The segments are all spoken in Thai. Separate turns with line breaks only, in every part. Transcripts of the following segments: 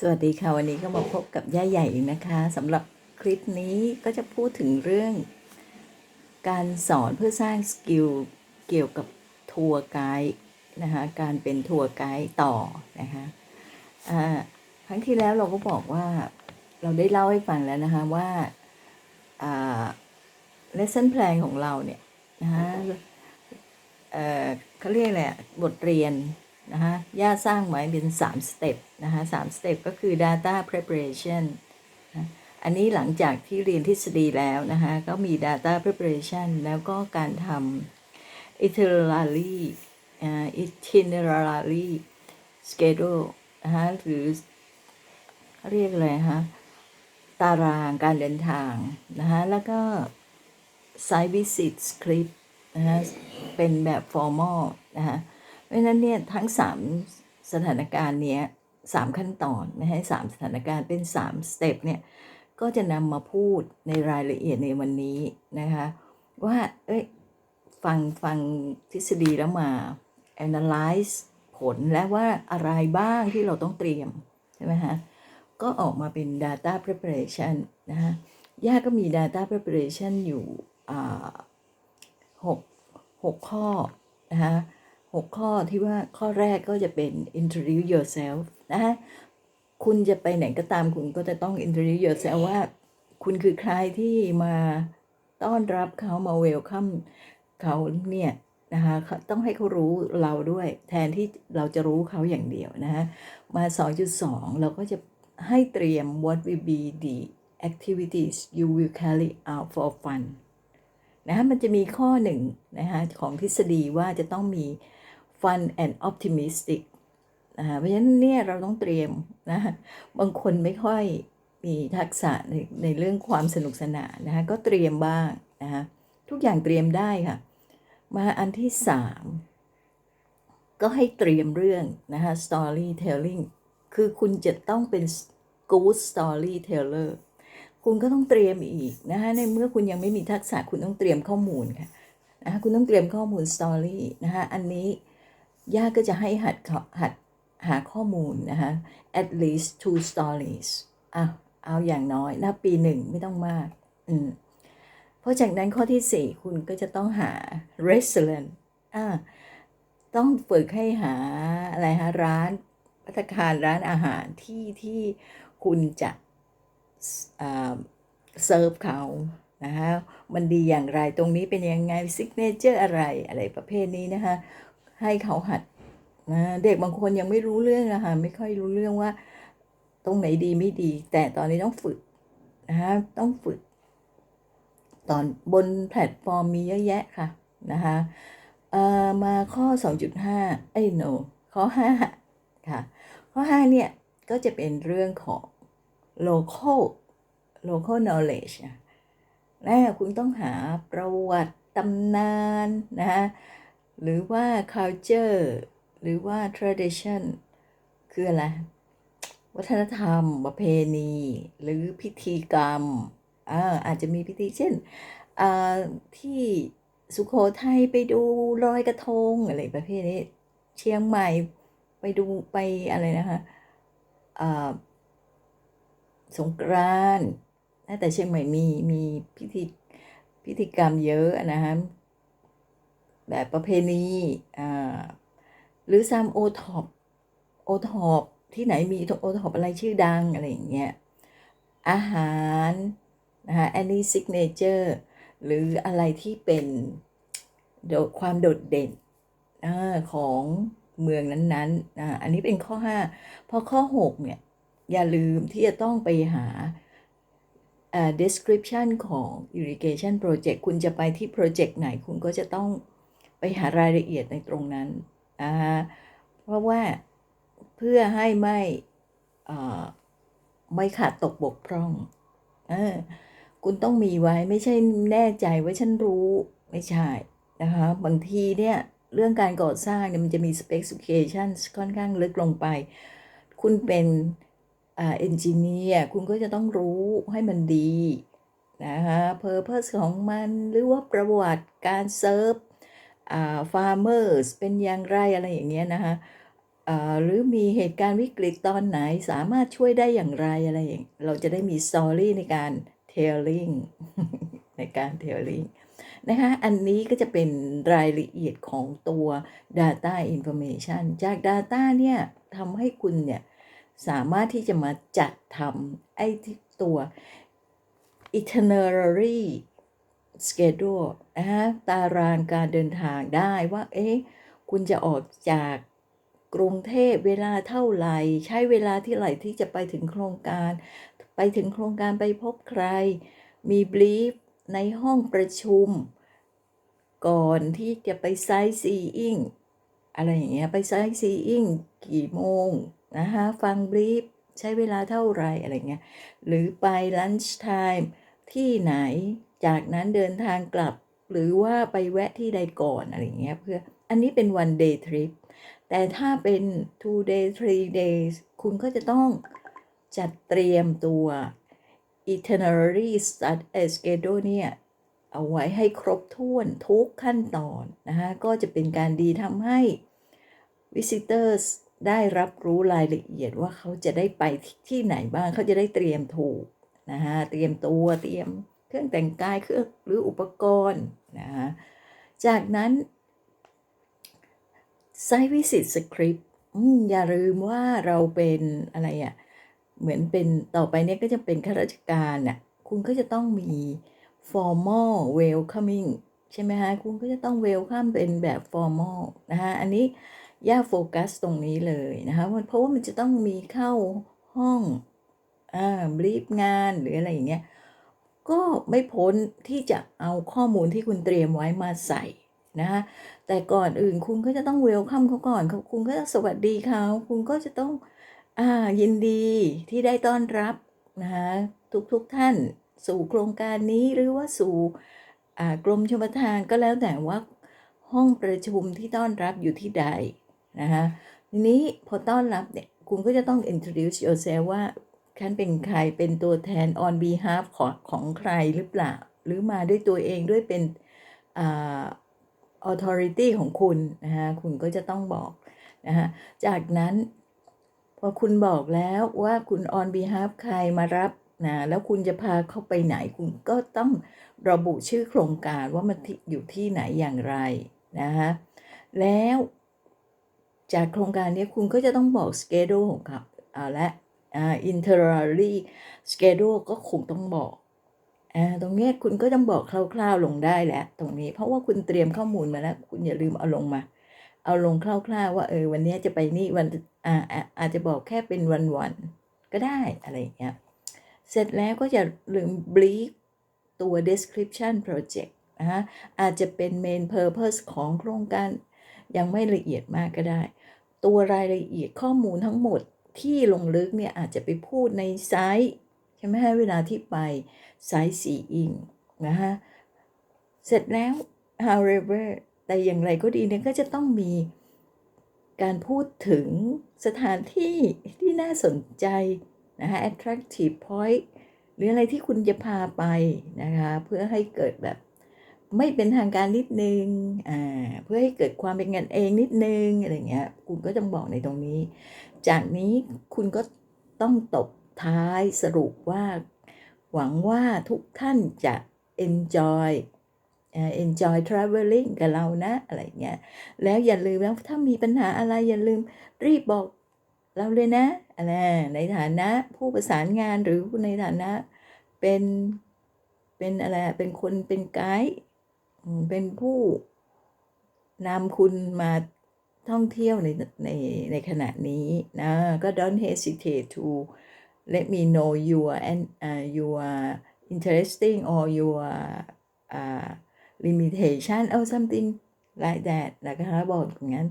สวัสดีค่ะวันนี้ก็มาพบกับย่าใหญ่นะคะสำหรับคลิปนี้ก็จะพูดถึงเรื่อง การสอนเพื่อสร้างสกิลเกี่ยวกับทัวร์ไกด์นะคะการเป็นทัวร์ไกด์ต่อนะคะครั้งที่แล้วเราก็บอกว่าเราได้เล่าให้ฟังแล้วนะคะว่า lesson plan ของเราเนี่ยนะคะเขาเรียกอะไรอะบทเรียน นะคะย่าสร้างไว้เป็น 3 สเต็ปนะคะสามสเต็ปก็คือ data preparation นะอันนี้หลังจากที่เรียนทฤษฎีแล้วนะคะก็มี data preparation แล้วก็การทำ itinerary itinerary schedule นะคะหรือเรียกอะไรคะตารางการเดินทางนะคะแล้วก็ site visit script นะคะเป็นแบบ formal นะคะ ราะฉะนั้นเนี่ยทั้ง3สถานการณ์เนี้ยสามขั้นตอนนะฮะสามสถานการณ์เป็น3สเต็ปเนี่ยก็จะนำมาพูดในรายละเอียดในวันนี้นะคะว่าเอ้ยฟังฟังทฤษฎีแล้วมา analyze ผลและว่าอะไรบ้างที่เราต้องเตรียม ใช่ไหมฮะ ก็ออกมาเป็น data preparation นะฮะย่าก็มี data preparation อยู่หกหกข้อ นะคะ หกข้อที่ว่าข้อแรกก็จะเป็น introduce yourself นะฮะคุณจะไปไหนก็ตามคุณก็จะต้อง introduce yourself ว่า คุณคือใครที่มาต้อนรับเขามา welcome เขาเนี่ยนะคะต้องให้เขารู้เราด้วยแทนที่เราจะรู้เขาอย่างเดียวนะฮะมา 2.2 เราก็จะให้เตรียม what will be the activities you will carry out for fun นะคะมันจะมีข้อหนึ่งนะคะของทฤษฎีว่าจะต้องมี fun and optimistic นะคะเพราะฉะนั้นเนี่ยเราต้องเตรียมนะบางคนไม่ค่อยมีทักษะในในเรื่องความสนุกสนานนะคะก็เตรียมบ้างนะคะทุกอย่างเตรียมได้ค่ะ มาอันที่สามก็ให้เตรียมเรื่องนะคะ storytelling คือคุณจะต้องเป็น good storyteller คุณก็ต้องเตรียมอีกนะคะในเมื่อคุณยังไม่มีทักษะคุณต้องเตรียมข้อมูลค่ะนะคะคุณต้องเตรียมข้อมูล story นะคะอันนี้ ย่าก็จะให้หัดหัดหาข้อมูลนะคะ at least two stories อะเอาอย่างน้อยนะปีหนึ่งไม่ต้องมาก อืมเพราะจากนั้นข้อที่สี่คุณก็จะต้องหา restaurant อ่าต้องฝึกให้หาอะไรฮะร้านพัตตาคารร้านอาหารที่ที่คุณจะเซิร์ฟเขานะคะมันดีอย่างไรตรงนี้เป็นยังไงซิกเนเจอร์อะไรอะไรประเภทนี้นะคะ ให้เขาหัดนะเด็กบางคนยังไม่รู้เรื่องนะคะไม่ค่อยรู้เรื่องว่า ตรงไหนดีไม่ดี แต่ตอนนี้ต้องฝึกนะคะต้องฝึก ตอนบนแพลตฟอร์มมีเยอะแยะค่ะนะคะเอ่อมาข้อ 2.5เอ้ย no ข้อ 5 ค่ะ ข้อ 5 เนี่ย ก็จะเป็นเรื่องของ local local knowledge นะนะคุณต้องหาประวัติตำนานนะคะ หรือว่า culture หรือว่า tradition คืออะไร วัฒนธรรม ประเพณี หรือพิธีกรรมอ่าอาจจะมีพิธีเช่นที่สุโขทัยไปดูลอยกระทงอะไรประเภทนี้ เชียงใหม่ไปดูไปอะไรนะคะสงกรานต์แต่เชียงใหม่มีมีพิธีพิธีกรรมเยอะนะฮะ แบบประเพณีอ่าหรือซัมโอท็อปโอท็อปที่ไหนมีโอท็อปอะไรชื่อดังอะไรอย่างเงี้ยอาหารนะคะอันนี้ซิกเนเจอร์หรืออะไรที่เป็นความโดดเด่นอของเมืองนั้นๆออันนี้เป็นข้อ 5 พอข้อ 6 เนี่ย อย่าลืมที่จะต้องไปหา description ของ irrigation project คุณจะไปที่ project ไหนคุณก็จะต้อง หารายละเอียดในตรงนั้นนะคะเพราะว่าเพื่อให้ไม่ไม่ขาดตกบกพร่องอคุณต้องมีไว้ไม่ใช่แน่ใจว่าฉันรู้ไม่ใช่นะคะบางทีเนี่ยเรื่องการก่อสร้างเนี่ยมันจะมี specification ค่อนข้างลึกลงไป คุณเป็นเอนจิเนียร์คุณก็จะต้องรู้ให้มันดีนะคะ purpose ของมันหรือว่าประวัติการเซิร์ฟ อ่า farmers เป็นอย่างไรอะไรอย่างเงี้ยนะคะหรือมีเหตุการณ์วิกฤตตอนไหนสามารถช่วยได้อย่างไรอะไรอย่าง เราจะได้มีสตอรี่ในการ telling ในการ telling นะคะอันนี้ก็จะเป็นรายละเอียดของตัว Data Information จาก Data เนี่ยทำให้คุณเนี่ย สามารถที่จะมาจัดทำไอ้ตัว itinerary schedule นะคะตารางการเดินทางได้ว่า เอ๊ะ คุณจะออกจากกรุงเทพเวลาเท่าไหร่ ใช้เวลาที่ไหร่ที่จะไปถึงโครงการ ไปถึงโครงการไปพบใคร มีบลีฟในห้องประชุม ก่อนที่จะไปไซต์ซีอิงอะไรอย่างเงี้ยไปไซต์ซีอิงกี่โมงนะคะฟังบลีฟใช้เวลาเท่าไหร่อะไรเงี้ยหรือไปลันช์ไทม์ที่ไหน จากนั้นเดินทางกลับหรือว่าไปแวะที่ใดก่อนอะไรเงี้ยเพื่ออันนี้เป็น one day trip แต่ถ้าเป็น two day three days คุณก็จะต้องจัดเตรียมตัว itinerary start schedule เนี่ยเอาไว้ให้ครบถ้วนทุกขั้นตอนนะคะก็จะเป็นการดีทำให้ visitors ได้รับรู้รายละเอียดว่าเขาจะได้ไปที่ไหนบ้างเขาจะได้เตรียมถูกนะคะเตรียมตัวเตรียม เครื่องแต่งกายเครื่องหรืออุปกรณ์นะคะจากนั้น Site Visit Script อืมอย่าลืมว่าเราเป็นอะไรอะ่ะเหมือนเป็นต่อไปเนี้ยก็จะเป็นข้าราชการน่ะคุณก็จะต้องมี formal welcoming ใช่ไหมคะคุณก็จะต้อง welcome เป็นแบบ formal นะคะอันนี้ย่าโฟกัสตรงนี้เลยนะคะเพราะว่ามันจะต้องมีเข้าห้องอ่าบรีฟงานหรืออะไรอย่างเงี้ย ก็ไม่พ้นที่จะเอาข้อมูลที่คุณเตรียมไว้มาใส่นะคะแต่ก่อนอื่นคุณก็จะต้องเวลคัมเขาก่อนคุณก็จะสวัสดีเขาคุณก็จะต้องอ่ายินดีที่ได้ต้อนรับนะคะทุกๆทท่านสู่โครงการนี้หรือว่าสู่อ่ากรมชลประทานก็แล้วแต่ว่าห้องประชุมที่ต้อนรับอยู่ที่ใดนะคะทีนี้พอต้อนรับเนี่ยคุณก็จะต้อง introduce yourself ว่า ฉันเป็นใครเป็นตัวแทน on behalf ของของใครหรือเปล่า หรือมาด้วยตัวเองด้วยเป็นอ่า authority ของคุณนะคะคุณก็จะต้องบอกนะคะจากนั้นพอคุณบอกแล้วว่าคุณ on behalf ใครมารับนะแล้วคุณจะพาเขาไปไหนคุณก็ต้องระบุชื่อโครงการว่ามันอยู่ที่ไหนอย่างไรนะคะแล้วจากโครงการนี้คุณก็จะต้องบอก schedule ของเขาเอาละ อ่า interally schedule ก็คงต้องบอกอ่าตรงนี้คุณก็ต้องบอกคร่าวๆลงได้แหละตรงนี้ เพราะว่าคุณเตรียมข้อมูลมาแล้ว คุณอย่าลืมเอาลงมา เอาลงคร่าวๆ ว่าเออวันนี้จะไปนี่วันอ่าอาจจะบอกแค่เป็นวันๆก็ได้อะไรอย่างเงี้ยเสร็จแล้วก็จะลืม brief ตัว description project นะฮะอาจจะเป็น main purpose ของโครงการยังไม่ละเอียดมากก็ได้ ตัวรายละเอียดข้อมูลทั้งหมด ที่ลงลึกเนี่ยอาจจะไปพูดในไซต์ใช่ไหมฮะเวลาที่ไปไซต์สีอิงนะฮะเสร็จแล้ว however แต่อย่างไรก็ดีเนี่ยก็จะต้องมีการพูดถึงสถานที่ที่น่าสนใจนะคะ attractive point หรืออะไรที่คุณจะพาไปนะคะ เพื่อให้เกิดแบบไม่เป็นทางการนิดนึงอ่าเพื่อให้เกิดความเป็นกันเองนิดนึงอะไรเงี้ยคุณก็ต้องบอกในตรงนี้ จากนี้คุณก็ต้องตบท้ายสรุปว่า หวังว่าทุกท่านจะ enjoy enjoy traveling กับเรานะ อะไรเงี้ย แล้วอย่าลืมแล้วถ้ามีปัญหาอะไรอย่าลืมรีบบอกเราเลยนะอะไรในฐานะผู้ประสานงานหรือในฐานะเป็นเป็นอะไรเป็นคนเป็นไกด์เป็นผู้นำคุณมา ท่องเที่ยวในในในขณะนี้นะก็ don't hesitate to let me know your and uh, your interesting or your uh, limitation or something like that นะคะบอกอย่างนั้น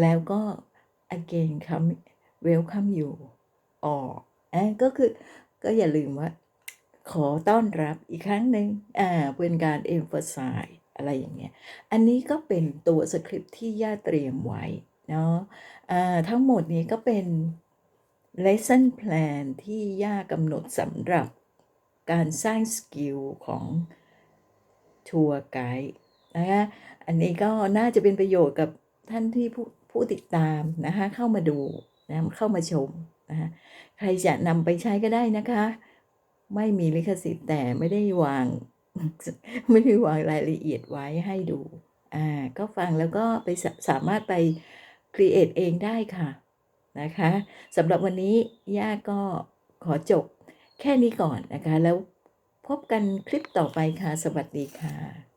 แล้วก็ again come welcome you or อ่ก็คือก็อย่าลืมว่า ขอต้อนรับอีกครั้งหนึ่งอ่าเป็นการ emphasize อะไรอย่างเงี้ย อันนี้ก็เป็นตัวสคริปต์ที่ย่าเตรียมไว้เนาะอ่าทั้งหมดนี้ก็เป็น lesson plan ที่ย่ากำหนดสำหรับการสร้างสกิลของทัวร์ไกด์นะคะอันนี้ก็น่าจะเป็นประโยชน์กับท่านที่ผู้ผู้ติดตามนะคะเข้ามาดูนะเข้ามาชมนะคะใครจะนำไปใช้ก็ได้นะคะ ไม่มีลิขสิทธิ์แต่ไม่ได้วาง ไม่ได้วางรายละเอียดไว้ให้ดู อ่า ก็ฟังแล้วก็ไปสาสามารถไปครีเอทเองได้ค่ะ นะคะสำหรับวันนี้ ย่าก็ขอจบแค่นี้ก่อนนะคะ แล้วพบกันคลิปต่อไปค่ะ สวัสดีค่ะ